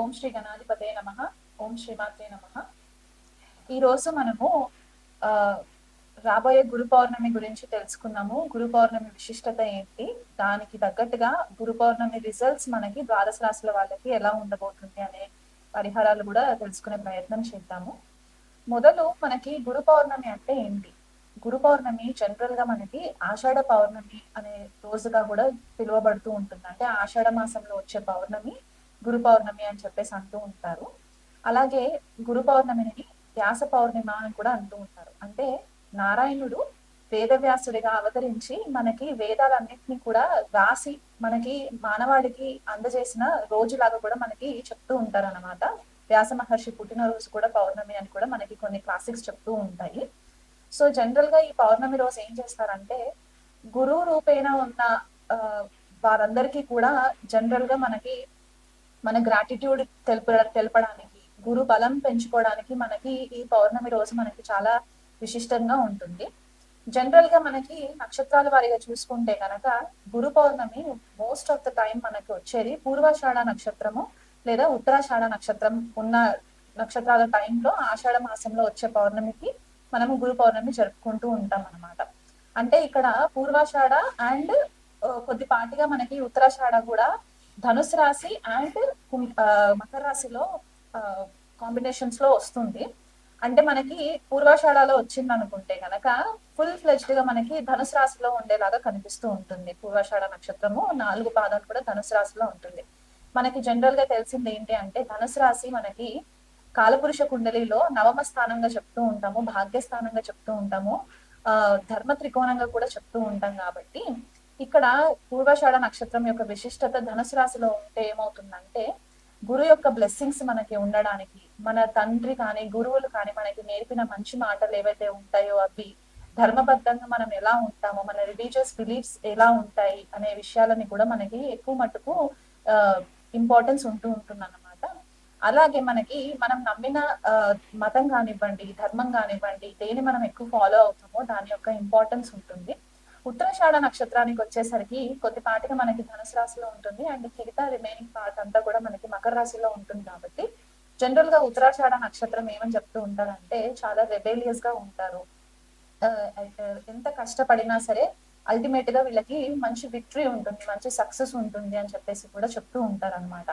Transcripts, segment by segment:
ఓం శ్రీ గణాధిపతే నమ. ఓం శ్రీమాతే నమ. ఈరోజు మనము ఆ రాబోయే గురు పౌర్ణమి గురించి తెలుసుకున్నాము గురు పౌర్ణమి విశిష్టత ఏంటి? దానికి తగ్గట్టుగా గురు పౌర్ణమి రిజల్ట్స్ మనకి ద్వాదశ రాశుల వాళ్ళకి ఎలా ఉండబోతుంది అనే పరిహారాలు కూడా తెలుసుకునే ప్రయత్నం చేద్దాము. మొదలు మనకి గురు పౌర్ణమి అంటే ఏంటి? గురు పౌర్ణమి జనరల్గా మనకి ఆషాఢ పౌర్ణమి అనే రోజుగా కూడా పిలువబడుతూ ఉంటుంది. అంటే ఆషాఢ మాసంలో వచ్చే పౌర్ణమి గురు పౌర్ణమి అని చెప్పేసి అంటూ ఉంటారు. అలాగే గురు పౌర్ణమిని వ్యాస పౌర్ణిమ అని కూడా అంటూ ఉంటారు. అంటే నారాయణుడు వేదవ్యాసుడిగా అవతరించి మనకి వేదాలన్నింటినీ కూడా రాసి మనకి మానవాడికి అందజేసిన రోజులాగా కూడా మనకి చెప్తూ ఉంటారు అనమాట వ్యాస మహర్షి పుట్టినరోజు కూడా పౌర్ణమి అని కూడా మనకి కొన్ని క్లాసిక్స్ చెప్తూ ఉంటాయి. సో జనరల్గా ఈ పౌర్ణమి రోజు ఏం చేస్తారంటే గురువు రూపేణ ఉన్న వారందరికీ కూడా జనరల్గా మనకి మన గ్రాటిట్యూడ్ తెలుప తెలపడానికి గురు బలం పెంచుకోవడానికి మనకి ఈ పౌర్ణమి రోజు మనకి చాలా విశిష్టంగా ఉంటుంది. జనరల్గా మనకి నక్షత్రాల వారిగా చూసుకుంటే కనుక Guru Purnima most of the time మనకి వచ్చేది పూర్వాషాఢ నక్షత్రము లేదా ఉత్తరాషాఢ నక్షత్రం ఉన్న నక్షత్రాల టైంలో ఆషాఢ మాసంలో వచ్చే పౌర్ణమికి మనము గురు పౌర్ణమి జరుపుకుంటూ ఉంటాం అన్నమాట. అంటే ఇక్కడ పూర్వాషాఢ అండ్ కొద్దిపాటిగా మనకి ఉత్తరాషాఢ కూడా ధనుసు రాశి అండ్ మకర రాశిలో కాంబినేషన్స్లో వస్తుంది. అంటే మనకి పూర్వాషాఢలో వచ్చింది అనుకుంటే కనుక ఫుల్ ఫ్లెజ్డ్గా మనకి ధనుసు రాశిలో ఉండేలాగా కనిపిస్తూ ఉంటుంది. పూర్వాషాఢ నక్షత్రము నాలుగు పాదాలు కూడా ధనుసు రాశిలో ఉంటుంది. మనకి జనరల్గా తెలిసింది ఏంటి అంటే ధనుసు రాశి మనకి కాలపురుష కుండలిలో నవమ స్థానంగా చెప్తూ ఉంటాము భాగ్యస్థానంగా చెప్తూ ఉంటాము ఆ ధర్మ త్రికోణంగా కూడా చెప్తూ ఉంటాం కాబట్టి ఇక్కడ పూర్వాషాఢ నక్షత్రం యొక్క విశిష్టత ధనుసు రాశిలో ఉంటే ఏమవుతుందంటే గురు యొక్క బ్లెస్సింగ్స్ మనకి ఉండడానికి మన తండ్రి కానీ గురువులు కానీ మనకి నేర్పిన మంచి మాటలు ఏవైతే ఉంటాయో అవి ధర్మబద్ధంగా మనం ఎలా ఉంటామో మన రిలీజియస్ బిలీఫ్స్ ఎలా ఉంటాయి అనే విషయాలని కూడా మనకి ఎక్కువ మటుకు ఇంపార్టెన్స్ ఉంటూ ఉంటుంది అన్నమాట అలాగే మనకి మనం నమ్మిన మతం కానివ్వండి ధర్మం కానివ్వండి దేని మనం ఎక్కువ ఫాలో అవుతామో దాని యొక్క ఇంపార్టెన్స్ ఉంటుంది. ఉత్తరాషాఢ నక్షత్రానికి వచ్చేసరికి కొద్దిపాటిగా మనకి ధనుసు రాశిలో ఉంటుంది. అండ్ మిగతా రిమైనింగ్ పార్ట్ అంతా కూడా మనకి మకర రాశిలో ఉంటుంది కాబట్టి జనరల్గా ఉత్తరాషాఢ నక్షత్రం ఏమని చెప్తూ ఉంటారంటే చాలా రెబేలియస్గా ఉంటారు. ఎంత కష్టపడినా సరే అల్టిమేట్గా వీళ్ళకి మంచి విక్టరీ ఉంటుంది మంచి సక్సెస్ ఉంటుంది అని చెప్పేసి కూడా చెప్తూ ఉంటారు అనమాట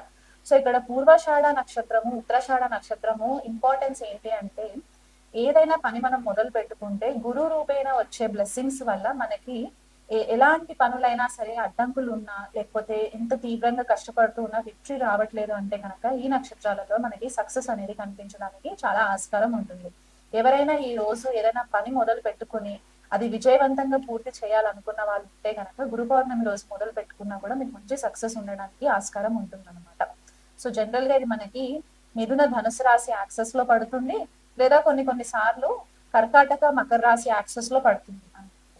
సో ఇక్కడ పూర్వాషాఢ నక్షత్రము ఉత్తరాషాఢ నక్షత్రము ఇంపార్టెన్స్ ఏంటి అంటే ఏదైనా పని మనం మొదలు పెట్టుకుంటే గురు రూపేణ వచ్చే బ్లెస్సింగ్స్ వల్ల మనకి ఎలాంటి పనులైనా సరే అడ్డంకులు ఉన్నా లేకపోతే ఎంత తీవ్రంగా కష్టపడుతూ ఉన్నా విక్టరీ రావట్లేదు అంటే కనుక ఈ నక్షత్రాలలో మనకి సక్సెస్ అనేది కనిపించడానికి చాలా ఆస్కారం ఉంటుంది. ఎవరైనా ఈ రోజు ఏదైనా పని మొదలు పెట్టుకుని అది విజయవంతంగా పూర్తి చేయాలనుకున్న వాళ్ళు ఉంటే కనుక గురు పౌర్ణమి రోజు మొదలు పెట్టుకున్నా కూడా మీకు మంచి సక్సెస్ ఉండడానికి ఆస్కారం ఉంటుంది అనమాట సో జనరల్గా ఇది మనకి మిథున ధనుసు రాశి యాక్సెస్లో పడుతుంది. లేదా కొన్ని కొన్ని సార్లు కర్కాటక మకర రాశి యాక్సెస్లో పడుతుంది.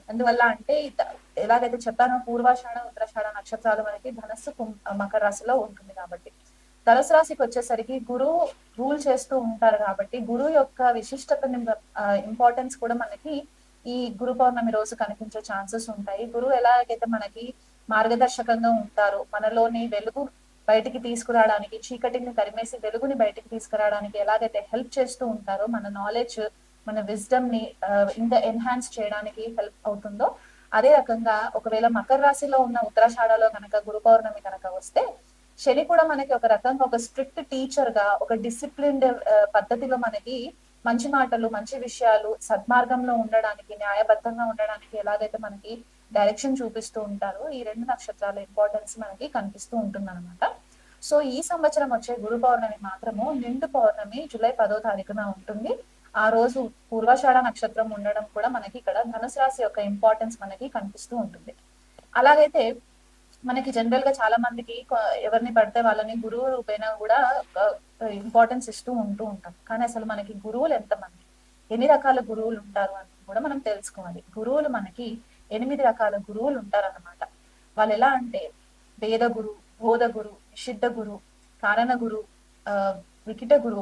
అందువల్ల అంటే ఎలాగైతే చెప్పానో పూర్వాషాఢ ఉత్తరాషాఢ నక్షత్రాలు మనకి ధనస్సు కుం- మకర రాశిలో ఉంటుంది కాబట్టి. ధనుసు రాశికి వచ్చేసరికి గురువు రూల్ చేస్తూ ఉంటారు కాబట్టి గురువు యొక్క విశిష్టతని ఇంపార్టెన్స్ కూడా మనకి ఈ గురు పౌర్ణమి రోజు కనిపించే ఛాన్సెస్ ఉంటాయి. గురువు ఎలాగైతే మనకి మార్గదర్శకంగా ఉంటారు మనలోని వెలుగు బయటికి తీసుకురావడానికి చీకటిని తరిమేసి వెలుగుని బయటికి తీసుకురావడానికి ఎలాగైతే హెల్ప్ చేస్తూ ఉంటారో మన నాలెడ్జ్ మన విజ్డమ్ని ఇంకా ఎన్హాన్స్ చేయడానికి హెల్ప్ అవుతుందో అదే రకంగా ఒకవేళ మకర రాశిలో ఉన్న ఉత్తరాషాఢలో కనుక గురు పౌర్ణమి కనుక వస్తే శని కూడా మనకి ఒక రకంగా ఒక స్ట్రిక్ట్ టీచర్గా ఒక డిసిప్లిన్డ్ పద్ధతిలో మనకి మంచి మాటలు మంచి విషయాలు సద్మార్గంలో ఉండడానికి న్యాయబద్ధంగా ఉండడానికి ఎలాగైతే మనకి డైరెక్షన్ చూపిస్తూ ఉంటారో. ఈ రెండు నక్షత్రాల ఇంపార్టెన్స్ మనకి కనిపిస్తూ ఉంటుంది అనమాట సో ఈ సంవత్సరం వచ్చే గురు పౌర్ణమి మాత్రము నిండు పౌర్ణమి జూలై పదో తారీఖున ఉంటుంది. ఆ రోజు పూర్వాషాఢ నక్షత్రం ఉండడం కూడా మనకి ఇక్కడ ధనుసు రాశి యొక్క ఇంపార్టెన్స్ మనకి కనిపిస్తూ ఉంటుంది. అలాగైతే మనకి జనరల్గా చాలా మందికి ఎవరిని పడితే వాళ్ళని గురువు రూపేణా కూడా ఇంపార్టెన్స్ ఇస్తూ ఉంటూ ఉంటాం. కానీ అసలు మనకి గురువులు ఎంతమంది? ఎన్ని రకాల గురువులు ఉంటారు అని కూడా మనం తెలుసుకోవాలి. గురువులు మనకి ఎనిమిది రకాల గురువులు ఉంటారన్నమాట. వాళ్ళు ఎలా అంటే వేద గురు బోధ గురు నిషిద్ధ గురు కారణ గురు ఆ, వికిట గురు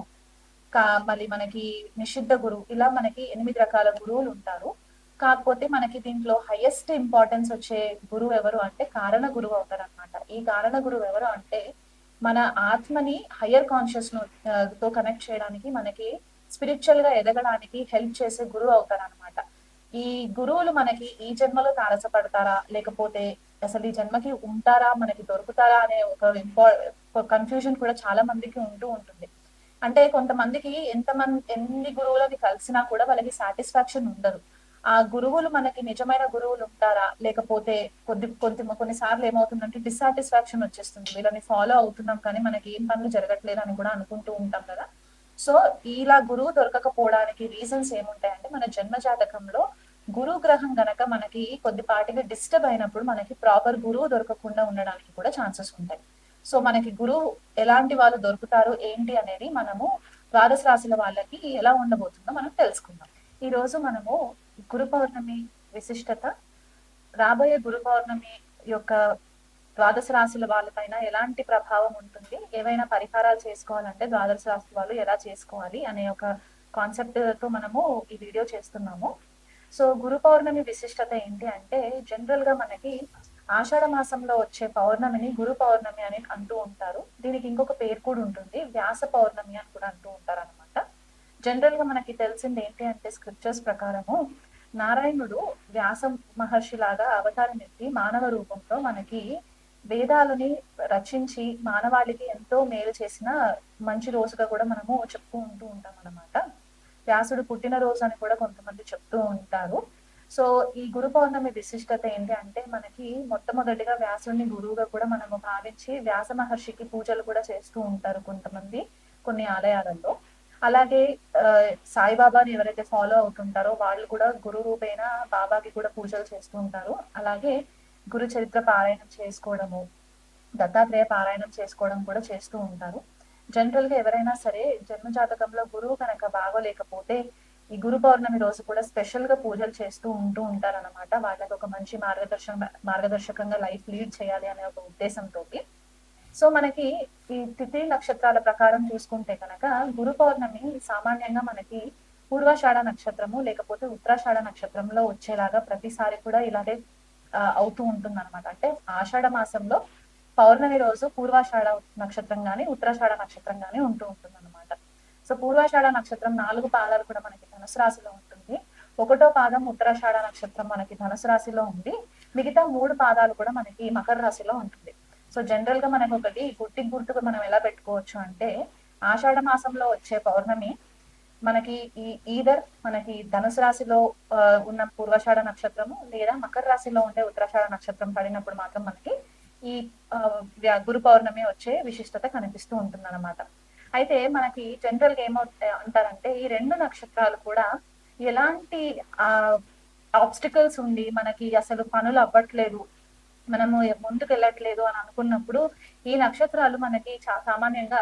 కా మళ్ళీ మనకి నిషిద్ధ గురు ఇలా మనకి ఎనిమిది రకాల గురువులు ఉంటారు. కాకపోతే మనకి దీంట్లో హైయెస్ట్ ఇంపార్టెన్స్ వచ్చే గురువు ఎవరు అంటే కారణ గురువు అవుతారు అనమాట ఈ కారణ గురువు ఎవరు అంటే మన ఆత్మని హయ్యర్ కాన్షియస్తో కనెక్ట్ చేయడానికి మనకి స్పిరిచువల్గా ఎదగడానికి హెల్ప్ చేసే గురువు అవుతారు అనమాట ఈ గురువులు మనకి ఈ జన్మలో తారసపడతారా? లేకపోతే అసలు ఈ జన్మకి ఉంటారా? మనకి దొరుకుతారా? అనే ఒక ఇంపార్ కన్ఫ్యూజన్ కూడా చాలా మందికి ఉంటూ ఉంటుంది. అంటే కొంతమందికి ఎంతమంది ఎన్ని గురువులని కలిసినా కూడా వాళ్ళకి సాటిస్ఫాక్షన్ ఉండదు. ఆ గురువులు మనకి నిజమైన గురువులు ఉంటారా? లేకపోతే కొద్ది కొద్ది కొన్నిసార్లు ఏమవుతుందంటే డిస్సాటిస్ఫాక్షన్ వచ్చేస్తుంది. వీళ్ళని ఫాలో అవుతున్నాం కానీ మనకి ఏం పనులు జరగట్లేదు అని కూడా అనుకుంటూ ఉంటాం కదా. సో ఇలా గురువు దొరకకపోవడానికి రీజన్స్ ఏముంటాయంటే మన జన్మ జాతకంలో గురు గ్రహం గనక మనకి కొద్దిపాటిగా డిస్టర్బ్ అయినప్పుడు మనకి ప్రాపర్ గురువు దొరకకుండా ఉండడానికి కూడా ఛాన్సెస్ ఉంటాయి. సో మనకి గురువు ఎలాంటి వాళ్ళు దొరుకుతారు ఏంటి అనేది మనము ద్వాదశ రాశుల వాళ్ళకి ఎలా ఉండబోతుందో మనం తెలుసుకుందాం. ఈ రోజు మనము గురు పౌర్ణమి విశిష్టత రాబోయే గురు పౌర్ణమి యొక్క ద్వాదశ రాశుల వాళ్ళపైన ఎలాంటి ప్రభావం ఉంటుంది? ఏవైనా పరిహారాలు చేసుకోవాలంటే ద్వాదశ రాశి వాళ్ళు ఎలా చేసుకోవాలి అనే ఒక కాన్సెప్ట్తో మనము ఈ వీడియో చేస్తున్నాము. సో గురు పౌర్ణమి విశిష్టత ఏంటి అంటే జనరల్గా మనకి ఆషాఢ మాసంలో వచ్చే పౌర్ణమిని గురు పౌర్ణమి అని అంటూ ఉంటారు. దీనికి ఇంకొక పేరు కూడా ఉంటుంది వ్యాస పౌర్ణమి అని కూడా అంటూ ఉంటారు అనమాట జనరల్గా మనకి తెలిసింది ఏంటి అంటే స్క్రిప్చర్స్ ప్రకారము నారాయణుడు వ్యాస మహర్షి లాగా అవతారం ఎత్తి మానవ రూపంలో మనకి వేదాలని రచించి మానవాళికి ఎంతో మేలు చేసిన మంచి రోజుగా కూడా మనము చెప్తూ ఉంటూ ఉంటాం అనమాట వ్యాసుడు పుట్టినరోజు అని కూడా కొంతమంది చెప్తూ ఉంటారు. సో ఈ గురు పౌర్ణమి విశిష్టత ఏంటి అంటే మనకి మొట్టమొదటిగా వ్యాసుడిని గురువుగా కూడా మనము భావించి వ్యాస మహర్షికి పూజలు కూడా చేస్తూ ఉంటారు కొంతమంది కొన్ని ఆలయాలలో. అలాగే సాయిబాబాని ఎవరైతే ఫాలో అవుతుంటారో వాళ్ళు కూడా గురు రూపేణ బాబాకి కూడా పూజలు చేస్తూ ఉంటారు. అలాగే గురు చరిత్ర పారాయణం చేసుకోవడము దత్తాత్రేయ పారాయణం చేసుకోవడం కూడా చేస్తూ ఉంటారు. జనరల్గా ఎవరైనా సరే జన్మ జాతకంలో గురువు కనుక బాగోలేకపోతే ఈ గురు పౌర్ణమి రోజు కూడా స్పెషల్గా పూజలు చేస్తూ ఉంటూ ఉంటారనమాట వాళ్ళకి ఒక మంచి మార్గదర్శక మార్గదర్శకంగా లైఫ్ లీడ్ చేయాలి అనే ఒక ఉద్దేశంతో సో మనకి ఈ తిథి నక్షత్రాల ప్రకారం చూసుకుంటే కనుక గురు పౌర్ణమి సామాన్యంగా మనకి పూర్వాషాఢ నక్షత్రము లేకపోతే ఉత్తరాషాఢ నక్షత్రంలో వచ్చేలాగా ప్రతిసారి కూడా ఇలాగే అవుతూ ఉంటుంది అనమాట అంటే ఆషాఢ మాసంలో పౌర్ణమి రోజు పూర్వాషాఢ నక్షత్రం కానీ ఉత్తరాషాఢ నక్షత్రం కానీ ఉంటూ ఉంటుంది అనమాట సో పూర్వాషాఢ నక్షత్రం నాలుగు పాదాలు కూడా మనకి ధనుసు రాశిలో ఉంటుంది. ఒకటో పాదం ఉత్తరాషాఢ నక్షత్రం మనకి ధనుసు రాశిలో ఉంది. మిగతా మూడు పాదాలు కూడా మనకి మకర రాశిలో ఉంటుంది. సో జనరల్గా మనకు ఒకటి గుర్తి గుర్తుగా మనం ఎలా పెట్టుకోవచ్చు అంటే ఆషాఢ మాసంలో వచ్చే పౌర్ణమి మనకి ఈ ఈదర్ మనకి ధనుసు రాశిలో ఉన్న పూర్వషాఢ నక్షత్రము లేదా మకర రాశిలో ఉండే ఉత్తరాషాఢ నక్షత్రం పడినప్పుడు మాత్రం మనకి ఈ గురు పౌర్ణమి వచ్చే విశిష్టత కనిపిస్తూ ఉంటుంది అనమాట అయితే మనకి జనరల్గా ఏమవుతాయి అంటారంటే ఈ రెండు నక్షత్రాలు కూడా ఎలాంటి ఆ ఆబ్స్టికల్స్ ఉండి మనకి అసలు పనులు అవ్వట్లేదు మనము ముందుకు వెళ్ళట్లేదు అని అనుకున్నప్పుడు ఈ నక్షత్రాలు మనకి సామాన్యంగా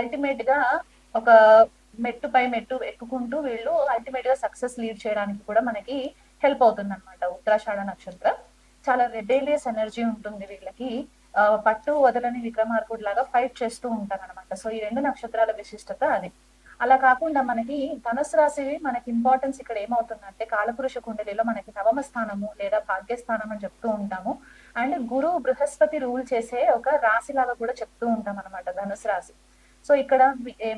అల్టిమేట్గా ఒక మెట్టు పై మెట్టు ఎక్కుకుంటూ వీళ్ళు అల్టిమేట్గా సక్సెస్ లీడ్ చేయడానికి కూడా మనకి హెల్ప్ అవుతుంది అనమాట ఉత్తరాషాఢ నక్షత్రం. చాలా రెబేలియస్ ఎనర్జీ ఉంటుంది వీళ్ళకి. పట్టు వదలని విక్రమార్కుడు లాగా ఫైట్ చేస్తూ ఉంటారు అనమాట సో ఈ రెండు నక్షత్రాల విశిష్టత అది. అలా కాకుండా మనకి ధనుసు రాశి మనకి ఇంపార్టెన్స్ ఇక్కడ ఏమవుతుందంటే కాలపురుష కుండలిలో మనకి నవమ స్థానము లేదా భాగ్యస్థానం అని చెప్తూ ఉంటాము. అండ్ గురు బృహస్పతి రూల్ చేసే ఒక రాశి లాగా కూడా చెప్తూ ఉంటాం అనమాట ధనుసు రాశి. సో ఇక్కడ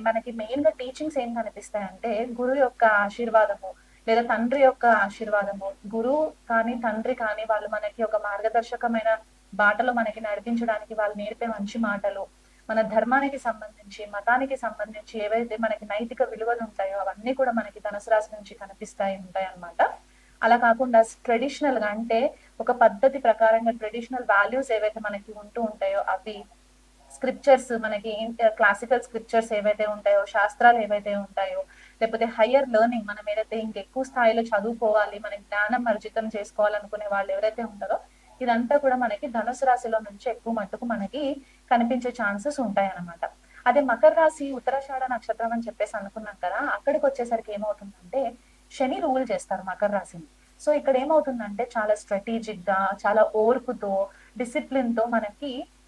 మనకి మెయిన్గా టీచింగ్స్ ఏం కనిపిస్తాయంటే గురువు యొక్క ఆశీర్వాదము లేదా తండ్రి యొక్క ఆశీర్వాదము. గురువు కానీ తండ్రి కానీ వాళ్ళు మనకి ఒక మార్గదర్శకమైన బాటలో మనకి నడిపించడానికి వాళ్ళు నేర్పే మంచి మాటలు మన ధర్మానికి సంబంధించి మతానికి సంబంధించి ఏవైతే మనకి నైతిక విలువలు ఉంటాయో అవన్నీ కూడా మనకి ధనుసు రాశి నుంచి కనిపిస్తాయి ఉంటాయి అనమాట అలా కాకుండా ట్రెడిషనల్గా అంటే ఒక పద్ధతి ప్రకారంగా ట్రెడిషనల్ వాల్యూస్ ఏవైతే మనకి ఉంటూ ఉంటాయో అవి స్క్రిప్చర్స్ మనకి క్లాసికల్ స్క్రిప్చర్స్ uh, ఏవైతే ఉంటాయో శాస్త్రాలు ఏవైతే ఉంటాయో లేకపోతే హయ్యర్ లెర్నింగ్ మనం ఏదైతే ఇంకెక్కువ స్థాయిలో చదువుకోవాలి మనకి జ్ఞానం అర్జితం చేసుకోవాలనుకునే వాళ్ళు ఎవరైతే ఉంటారో ఇదంతా కూడా మనకి ధనుసు రాశిలో నుంచి ఎక్కువ మట్టుకు మనకి కనిపించే ఛాన్సెస్ ఉంటాయి అన్నమాట అదే మకర రాశి ఉత్తరాషాఢ నక్షత్రం అని చెప్పేసి అనుకున్నాం కదా అక్కడికి వచ్చేసరికి ఏమవుతుందంటే శని రూల్ చేస్తారు మకర రాశిని. సో ఇక్కడ ఏమవుతుందంటే చాలా స్ట్రాటజిక్గా చాలా ఓర్పుతో డిసిప్లిన్తో మనకి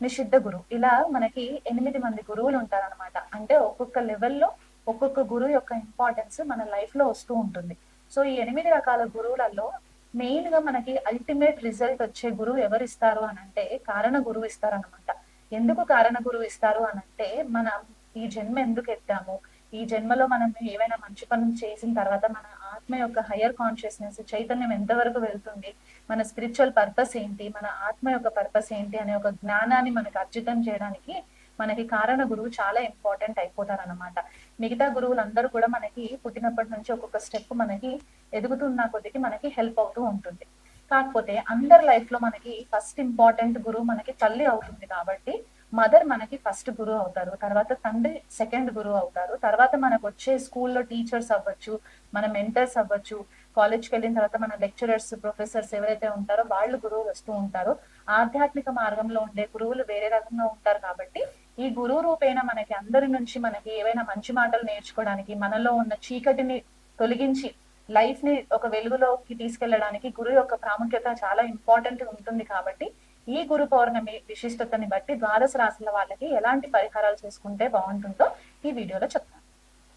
నిషిద్ధ గురువు ఇలా మనకి ఎనిమిది మంది గురువులు ఉంటారనమాట అంటే ఒక్కొక్క లెవెల్లో ఒక్కొక్క గురువు యొక్క ఇంపార్టెన్స్ మన లైఫ్లో వస్తూ ఉంటుంది. సో ఈ ఎనిమిది రకాల గురువులలో మెయిన్గా మనకి అల్టిమేట్ రిజల్ట్ వచ్చే గురువు ఎవరు ఇస్తారు అని అంటే కారణ గురువు ఇస్తారు అనమాట ఎందుకు కారణ గురువు ఇస్తారు అని అంటే మనం ఈ జన్మ ఎందుకు ఎత్తాము? ఈ జన్మలో మనం ఏవైనా మంచి పనులు చేసిన తర్వాత మన ఆత్మ యొక్క హయ్యర్ కాన్షియస్నెస్ చైతన్యం ఎంతవరకు వెళ్తుంది మన స్పిరిచువల్ పర్పస్ ఏంటి మన ఆత్మ యొక్క పర్పస్ ఏంటి అనే ఒక జ్ఞానాన్ని మనకు అర్జితం చేయడానికి మనకి కారణ గురువు చాలా ఇంపార్టెంట్ అయిపోతారనమాట మిగతా గురువులందరూ కూడా మనకి పుట్టినప్పటి నుంచి ఒక్కొక్క స్టెప్ మనకి ఎదుగుతున్న కొద్దికి మనకి హెల్ప్ అవుతూ ఉంటుంది. కాకపోతే అందరి లైఫ్లో మనకి ఫస్ట్ ఇంపార్టెంట్ గురువు మనకి తల్లి అవుతుంది కాబట్టి మదర్ మనకి ఫస్ట్ గురువు అవుతారు తర్వాత తండ్రి సెకండ్ గురువు అవుతారు తర్వాత మనకు వచ్చే స్కూల్లో టీచర్స్ అవ్వచ్చు మన మెంటర్స్ అవ్వచ్చు కాలేజ్కి వెళ్ళిన తర్వాత మన లెక్చరర్స్ ప్రొఫెసర్స్ ఎవరైతే ఉంటారో వాళ్ళు గురువులు వస్తూ ఉంటారు. ఆధ్యాత్మిక మార్గంలో ఉండే గురువులు వేరే రకంగా ఉంటారు కాబట్టి ఈ గురువు రూపేణ మనకి అందరి నుంచి మనకి ఏవైనా మంచి మాటలు నేర్చుకోవడానికి మనలో ఉన్న చీకటిని తొలగించి లైఫ్ని ఒక వెలుగులోకి తీసుకెళ్ళడానికి గురువు యొక్క ప్రాముఖ్యత చాలా ఇంపార్టెంట్ ఉంటుంది కాబట్టి ఈ గురు పౌర్ణమి విశిష్టతని బట్టి ద్వాదశ రాశుల వాళ్ళకి ఎలాంటి పరిహారాలు చేసుకుంటే బాగుంటుందో ఈ వీడియోలో చెప్తాను.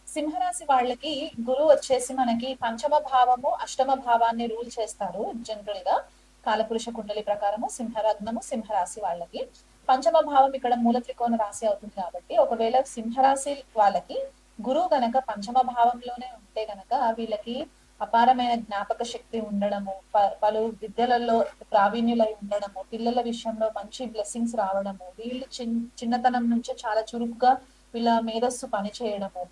సింహరాశి వాళ్ళకి గురువు వచ్చేసి మనకి పంచమ భావము అష్టమ భావాన్ని రూల్ చేస్తారు జనరల్గా. కాలపురుష కుండలి ప్రకారము సింహరత్నము సింహరాశి వాళ్ళకి. పంచమ భావం ఇక్కడ మూల త్రికోణ రాశి అవుతుంది కాబట్టి ఒకవేళ సింహరాశి వాళ్ళకి గురువు గనక పంచమ భావంలోనే ఉంటే గనక వీళ్ళకి అపారమైన జ్ఞాపక శక్తి ఉండడము పలు విద్యలలో ప్రావీణ్యులై ఉండడము పిల్లల విషయంలో మంచి బ్లెస్సింగ్స్ రావడము వీళ్ళు చిన్నతనం నుంచే చాలా చురుకుగా వీళ్ళ మేధస్సు పనిచేయడము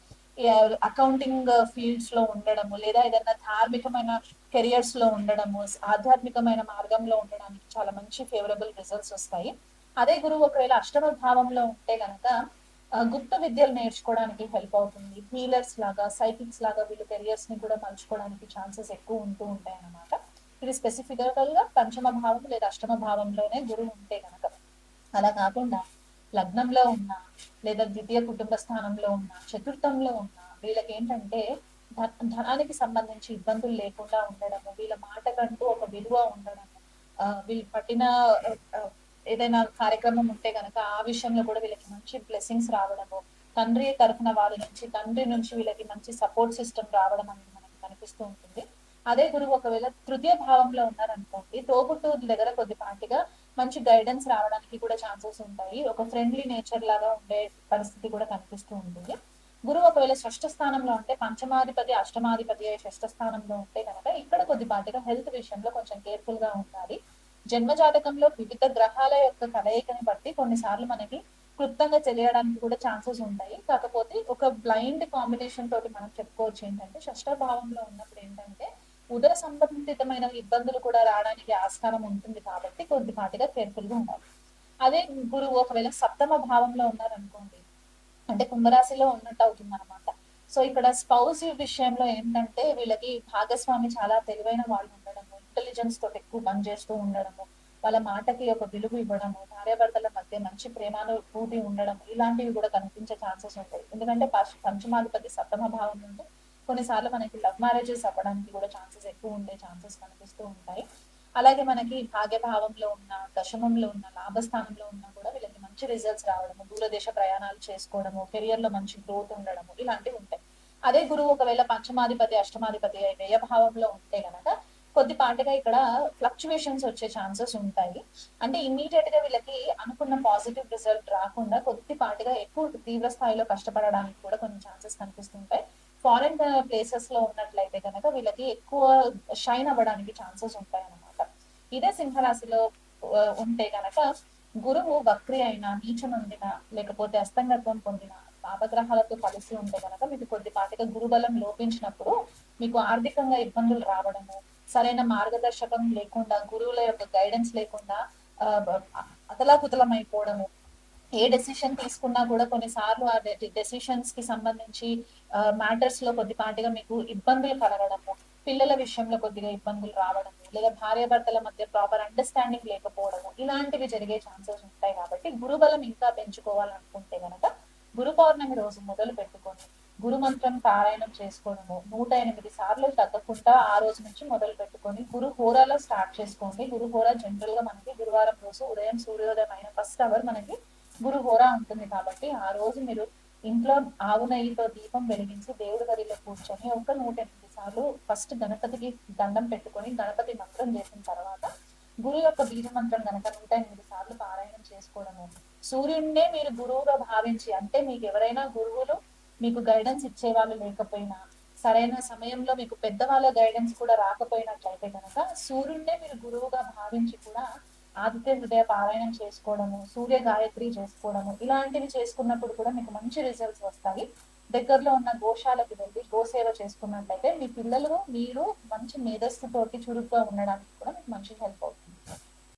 అకౌంటింగ్ ఫీల్డ్స్లో ఉండడము లేదా ఏదైనా ధార్మికమైన కెరియర్స్లో ఉండడము ఆధ్యాత్మికమైన మార్గంలో ఉండడానికి చాలా మంచి ఫేవరబుల్ రిజల్ట్స్ వస్తాయి. అదే గురువు ఒకవేళ అష్టమ భావంలో ఉంటే కనుక గుప్త విద్యలు నేర్చుకోవడానికి హెల్ప్ అవుతుంది. హీలర్స్ లాగా సైకిల్స్ లాగా వీళ్ళు కెరియర్స్ని కూడా మలుచుకోవడానికి ఛాన్సెస్ ఎక్కువ ఉంటూ ఉంటాయి అన్నమాట. ఇది స్పెసిఫికల్గా పంచమ భావం లేదా అష్టమ భావంలోనే గురువు ఉంటే కనుక అలా కాకుండా లగ్నంలో ఉన్న లేదా ద్వితీయ కుటుంబ స్థానంలో ఉన్న చతుర్థంలో ఉన్న వీళ్ళకి ఏంటంటే ధనానికి సంబంధించి ఇబ్బందులు లేకుండా ఉండడము వీళ్ళ మాటకంటూ ఒక విలువ ఉండడము వీళ్ళు పట్టిన ఏదైనా కార్యక్రమం ఉంటే గనక ఆ విషయంలో కూడా వీళ్ళకి మంచి బ్లెస్సింగ్స్ రావడము తండ్రి తరఫున వాళ్ళ నుంచి తండ్రి నుంచి వీళ్ళకి మంచి సపోర్ట్ సిస్టమ్ రావడం అనేది మనకి కనిపిస్తూ ఉంటుంది. అదే గురువు ఒకవేళ తృతీయ భావంలో ఉన్నారనుకోండి తోబుట్టూరు దగ్గర కొద్దిపాటిగా మంచి గైడెన్స్ రావడానికి కూడా ఛాన్సెస్ ఉంటాయి. ఒక ఫ్రెండ్లీ నేచర్ లాగా ఉండే పరిస్థితి కూడా కనిపిస్తూ ఉంటుంది. గురువు ఒకవేళ షష్ఠ స్థానంలో ఉంటే పంచమాధిపతి అష్టమాధిపతి షష్ఠ స్థానంలో ఉంటే కనుక ఇక్కడ కొద్దిపాటిగా హెల్త్ విషయంలో కొంచెం కేర్ఫుల్గా ఉండాలి. జన్మ జాతకంలో వివిధ గ్రహాల యొక్క కలయికని బట్టి కొన్నిసార్లు మనకి క్లుప్తంగా తెలియడానికి కూడా ఛాన్సెస్ ఉంటాయి. కాకపోతే ఒక బ్లైండ్ కాంబినేషన్ తోటి మనం చెప్పుకోవచ్చు ఏంటంటే షష్ట భావంలో ఉన్నప్పుడు ఏంటంటే ఉదర సంబంధితమైన ఇబ్బందులు కూడా రావడానికి ఆస్కారం ఉంటుంది కాబట్టి కొద్దిపాటిగా కేర్ఫుల్గా ఉండాలి. అదే గురువు ఒకవేళ సప్తమ భావంలో ఉన్నారనుకోండి అంటే కుంభరాశిలో ఉన్నట్టు అవుతుంది అనమాట సో ఇక్కడ స్పౌస్ విషయంలో ఏంటంటే వీళ్ళకి భాగస్వామి చాలా తెలివైన వాళ్ళు ఇంటెలిజెన్స్ తోటి ఎక్కువ పనిచేస్తూ ఉండడము వాళ్ళ మాటకి ఒక విలువ ఇవ్వడము భార్యాభర్తల మధ్య మంచి ప్రేమానుభూతి ఉండడం ఇలాంటివి కూడా కనిపించే ఛాన్సెస్ ఉంటాయి. ఎందుకంటే పంచమాధిపతి సప్తమ భావం నుండి కొన్నిసార్లు మనకి లవ్ మ్యారేజెస్ అవ్వడానికి కూడా ఛాన్సెస్ ఎక్కువ ఉండే ఛాన్సెస్ కనిపిస్తూ ఉంటాయి. అలాగే మనకి భాగ్య భావంలో ఉన్న దశమంలో ఉన్న లాభస్థానంలో ఉన్న కూడా వీళ్ళకి మంచి రిజల్ట్స్ రావడము దూరదేశ ప్రయాణాలు చేసుకోవడము కెరియర్లో మంచి గ్రోత్ ఉండడము ఇలాంటివి ఉంటాయి. అదే గురువు ఒకవేళ పంచమాధిపతి అష్టమాధిపతి వ్యయభావంలో ఉంటే కనుక కొద్దిపాటిగా ఇక్కడ ఫ్లక్చువేషన్స్ వచ్చే ఛాన్సెస్ ఉంటాయి. అంటే ఇమీడియట్గా వీళ్ళకి అనుకున్న పాజిటివ్ రిజల్ట్ రాకుండా కొద్దిపాటిగా ఎక్కువ తీవ్ర స్థాయిలో కష్టపడడానికి కూడా కొన్ని ఛాన్సెస్ కనిపిస్తుంటాయి. ఫారెన్ ప్లేసెస్ uh, లో ఉన్నట్లయితే కనుక వీళ్ళకి ఎక్కువ షైన్ అవ్వడానికి ఛాన్సెస్ ఉంటాయి అన్నమాట ఇదే సింహరాశిలో uh, ఉంటే కనుక గురువు వక్రి అయినా నీచం లేకపోతే అస్తంగత్వం పొందిన పాపగ్రహాలతో కలిసి ఉంటే కనుక మీకు కొద్దిపాటిగా గురుబలం లోపించినప్పుడు మీకు ఆర్థికంగా ఇబ్బందులు రావడము సరైన మార్గదర్శకం లేకుండా గురువుల యొక్క గైడెన్స్ లేకుండా అతలాకుతలం అయిపోవడము ఏ డెసిషన్ తీసుకున్నా కూడా కొన్నిసార్లు ఆ డెసిషన్స్కి సంబంధించి మ్యాటర్స్లో కొద్దిపాటిగా మీకు ఇబ్బందులు కలగడము పిల్లల విషయంలో కొద్దిగా ఇబ్బందులు రావడము లేదా భార్యాభర్తల మధ్య ప్రాపర్ అండర్స్టాండింగ్ లేకపోవడము ఇలాంటివి జరిగే ఛాన్సెస్ ఉంటాయి కాబట్టి గురుబలం ఇంకా పెంచుకోవాలనుకుంటే కనుక గురు పౌర్ణమి రోజు మొదలు పెట్టుకోండి గురు మంత్రం పారాయణం చేసుకోవడము. నూట ఎనిమిది సార్లు తగ్గకుండా ఆ రోజు నుంచి మొదలు పెట్టుకొని గురు హోరాలో స్టార్ట్ చేసుకోండి. గురు హోరా జనరల్గా మనకి గురువారం రోజు ఉదయం సూర్యోదయం అయిన ఫస్ట్ అవర్ మనకి గురు హోరా ఉంటుంది కాబట్టి ఆ రోజు మీరు ఇంట్లో ఆవు నెయ్యితో దీపం వెలిగించి దేవుడి గదిలో కూర్చొని ఒక నూట ఎనిమిది సార్లు ఫస్ట్ గణపతికి దండం పెట్టుకొని గణపతి మంత్రం చేసిన తర్వాత గురు యొక్క బీజ మంత్రం గనక నూట ఎనిమిది సార్లు పారాయణం చేసుకోవడము. సూర్యుడినే మీరు గురువుగా భావించి అంటే మీకు ఎవరైనా గురువులు మీకు గైడెన్స్ ఇచ్చేవాళ్ళు లేకపోయినా సరైన సమయంలో మీకు పెద్దవాళ్ళ గైడెన్స్ కూడా రాకపోయినట్లయితే కనుక సూర్యుడినే మీరు గురువుగా భావించి కూడా ఆదిత్య హృదయ పారాయణం చేసుకోవడము సూర్య గాయత్రి చేసుకోవడము ఇలాంటివి చేసుకున్నప్పుడు కూడా మీకు మంచి రిజల్ట్స్ వస్తాయి. దగ్గరలో ఉన్న గోశాలకు వెళ్ళి గోసేవ చేసుకున్నట్లయితే మీ పిల్లలు మీరు మంచి మేధస్సుతోటి చురుగ్గా ఉండడానికి కూడా మీకు మంచి హెల్ప్ అవుతుంది.